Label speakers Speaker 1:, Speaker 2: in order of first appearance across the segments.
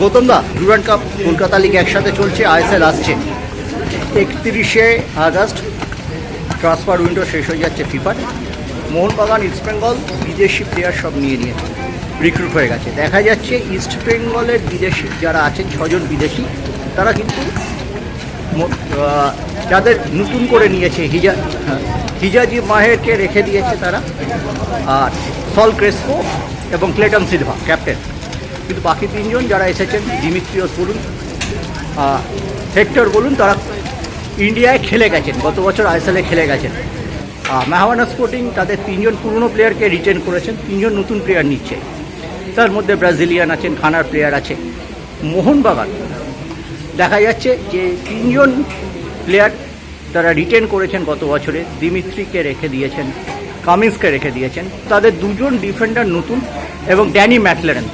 Speaker 1: Gautam da cup Kolkata league একসাথে চলছে, ISL আসছে। একত্রিশে আগস্ট ট্রান্সফার উইন্ডো শেষ হয়ে যাচ্ছে ফিফার মোহনবাগান ইস্ট বেঙ্গল বিদেশি প্লেয়ার সব নিয়ে নিয়ে রিক্রুট হয়ে গেছে। দেখা যাচ্ছে ইস্ট বেঙ্গলের বিদেশি যারা আছেন, ছজন বিদেশি, তারা কিন্তু যাদের নতুন করে নিয়েছে হিজা, হিজাজি মাহেরকে রেখে দিয়েছে তারা। আর সল ক্রেসকো এবং ক্লেটন সিলভা ক্যাপ্টেন কিন্তু বাকি তিনজন যারা এসেছেন, দিমিত্রিয়স বলুন হেক্টর বলুন, তারা ইন্ডিয়ায় খেলে গেছেন, গত বছর আইএসএলে খেলে গেছেন। মেহাওয়ানা স্পোর্টিং তাদের তিনজন পুরনো প্লেয়ারকে রিটেন করেছেন, তিনজন নতুন প্লেয়ার নিচ্ছে। তার মধ্যে ব্রাজিলিয়ান আছেন খানার প্লেয়ার আছে, মোহনবাগান। দেখা যাচ্ছে যে তিনজন প্লেয়ার তারা রিটেন করেছেন গত বছরে, দিমিত্রিকে রেখে দিয়েছেন, কামিন্সকে রেখে দিয়েছেন। তাদের দুজন ডিফেন্ডার নতুন এবং ড্যানি ম্যাকলেরেন।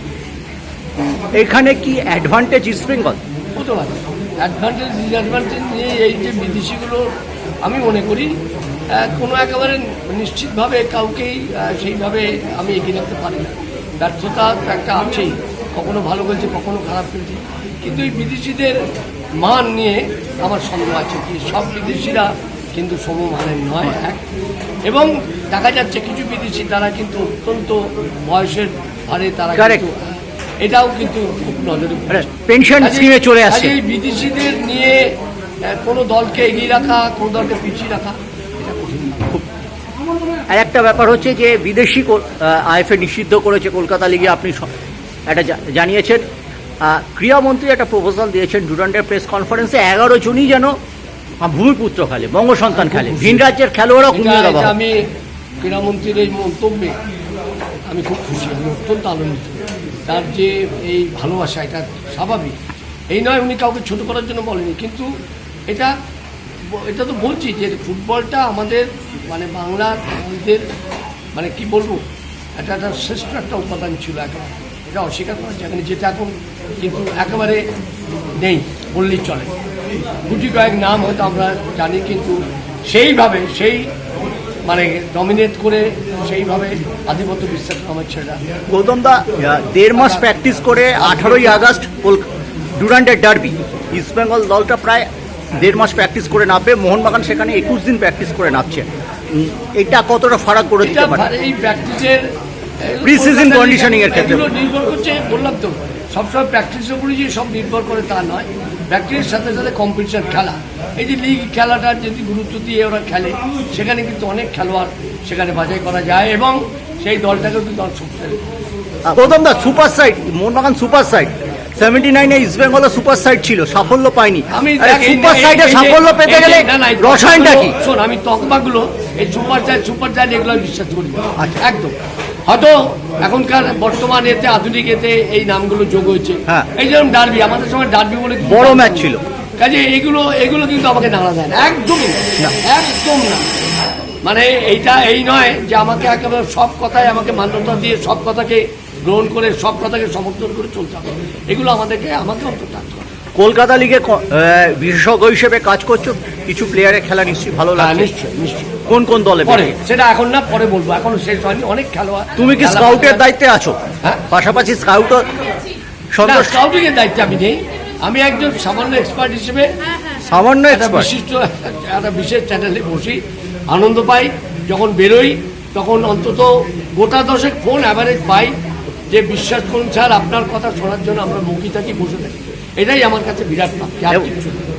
Speaker 1: এখানে কি advantage East Bengal
Speaker 2: advantage disadvantage নিয়ে এই যে বিদেশিগুলো আমি মনে করি কোনো একেবারে নিশ্চিতভাবে কাউকেই সেইভাবে আমি এগিয়ে রাখতে পারি না। ব্যর্থতা তো একটা আছেই কখনো ভালো খেলছে কখনো খারাপ খেলছে কিন্তু এই বিদেশিদের মান নিয়ে আমার সন্দেহ আছে কি সব বিদেশিরা কিন্তু সমমানের নয় এক। এবং দেখা যাচ্ছে কিছু বিদেশি তারা কিন্তু অত্যন্ত বয়সের ভারে তারা কিন্তু এটাও কিন্তু খুব নজরে
Speaker 1: পেনশন স্কিমে চলে আসছে।
Speaker 2: কাজেই বিদেশিদের নিয়ে কোনো দলকে এগিয়ে রাখা কোনো দলকে পিছিয়ে রাখা এটা কঠিন
Speaker 1: আর একটা ব্যাপার হচ্ছে যে বিদেশি আইএফএ নিষিদ্ধ করেছে কলকাতা লিগে আপনি একটা জানিয়েছেন। ক্রীড়ামন্ত্রী একটা প্রপোজাল দিয়েছেন ডুরান্ডের প্রেস কনফারেন্সে এগারো জনই যেন ভূমিপুত্র খেলে বঙ্গ সন্তান খেলে। ভিন রাজ্যের খেলোয়াড়ও কমিয়ে দেওয়া
Speaker 2: আমি ক্রীড়ামন্ত্রীর এই মন্তব্যে আমি খুব খুশি। আমি অত্যন্ত আনন্দিত। তার যে এই ভালোবাসা, এটা স্বাভাবিক। এই নয় উনি কাউকে ছোট করার জন্য বলেনি, কিন্তু এটা এটা তো বলছি যে ফুটবলটা আমাদের মানে বাংলার আমাদের মানে কি বলব, এটা একটা শ্রেষ্ঠ একটা উপাদান ছিল একেবারে এটা অস্বীকার করা যায় যেটা এখন কিন্তু একেবারে নেই, বললেই চলে। গুটি কয়েক নাম হয়তো আমরা জানি, কিন্তু সেইভাবে, সেই মানে ডমিনেট করে সেইভাবে আধিপত্য বিশ্বাস আমার ছেলেরা
Speaker 1: গৌতম দা দেড় মাস প্র্যাকটিস করে আঠারোই আগস্ট ডুরান্ডের ডার্বি ইস্ট বেঙ্গল দলটা প্রায় দেড় মাস প্র্যাকটিস করে নামবে। মোহনবাগান সেখানে একুশ দিন প্র্যাকটিস করে নামছে। এটা কতটা ফারাক করে দিতে পারে?
Speaker 2: এই প্র্যাকটিসের
Speaker 1: Pre-season conditioning এর ক্ষেত্রে।
Speaker 2: নির্ভর করছে বললাম তো সবসময় প্র্যাকটিসের উপরে যে সব নির্ভর করে তা নয়। প্র্যাকটিসের সাথে সাথে কম্পিটিশন খেলা। এই যে লিগ খেলাটার যদি গুরুত্ব দিয়ে ওরা খেলে সেখানে কিন্তু অনেক খেলোয়াড় সেখানে বাজাই করা যায় এবং সেই দলটাকেও কিন্তু অনেক শক্তিশালী
Speaker 1: Gautam da super side Mohun Bagan super side seventy নাইনে ইস্ট বেঙ্গল সুপার সাইড ছিল সাফল্য পায়নি।
Speaker 2: আমি
Speaker 1: সুপার সাইডে সাফল্য পেতে গেলে রসায়নটা কি?
Speaker 2: শোন আমি তকমাগুলো এই সুপার চাই সুপার চাই এগুলো বিশ্বাস করি।
Speaker 1: আচ্ছা।
Speaker 2: একদম। হয়তো এখনকার বর্তমান এতে আধুনিক এতে এই নামগুলো যোগ হয়েছে।
Speaker 1: হ্যাঁ।
Speaker 2: এই যেরকম ডার্বি আমাদের সময় ডার্বি বলে
Speaker 1: বড় ম্যাচ ছিল।
Speaker 2: কাজে এগুলো এগুলো কিন্তু আমাকে নাড়া দেয় না। একদমই না। একদম না। মানে এইটা এই নয় যে আমাকে একেবারে সব কথায় আমাকে মান্যতা দিয়ে সব কথাকে গ্রহণ করে সব কথাকে সমর্থন করে চলতে হবে। এগুলো আমাদেরকে আমাকে অন্তত
Speaker 1: কলকাতা লিগে বিশেষজ্ঞ হিসেবে কাজ করছ কিছু প্লেয়ারের খেলা নিশ্চয়ই ভালো
Speaker 2: লাগে
Speaker 1: লাগছে।
Speaker 2: নিশ্চয়ই নিশ্চয়ই।
Speaker 1: কোন কোন দলে
Speaker 2: পরে সেটা এখন না পরে বলব। এখন শেষ হয়নি অনেক খেলোয়াড়
Speaker 1: তুমি কি স্কাউটের দায়িত্বে আছো?
Speaker 2: হ্যাঁ?
Speaker 1: পাশাপাশি সন্তোষ
Speaker 2: স্কাউটিং এর দায়িত্বে আমি নেই। আমি একজন সামান্য এক্সপার্ট হিসেবে
Speaker 1: সামান্য
Speaker 2: একটা বিশিষ্ট একটা বিশেষ চ্যানেলে বসি আনন্দ পাই। যখন বেরোই তখন অন্তত গোটা দশেক ফোন অ্যাভারেজ পাই। যে বিশ্বাস করুন স্যার আপনার কথা শোনার জন্য আমরা মুখী থাকি বসে থাকি এটাই আমার কাছে বিরাট প্রাপ্তি।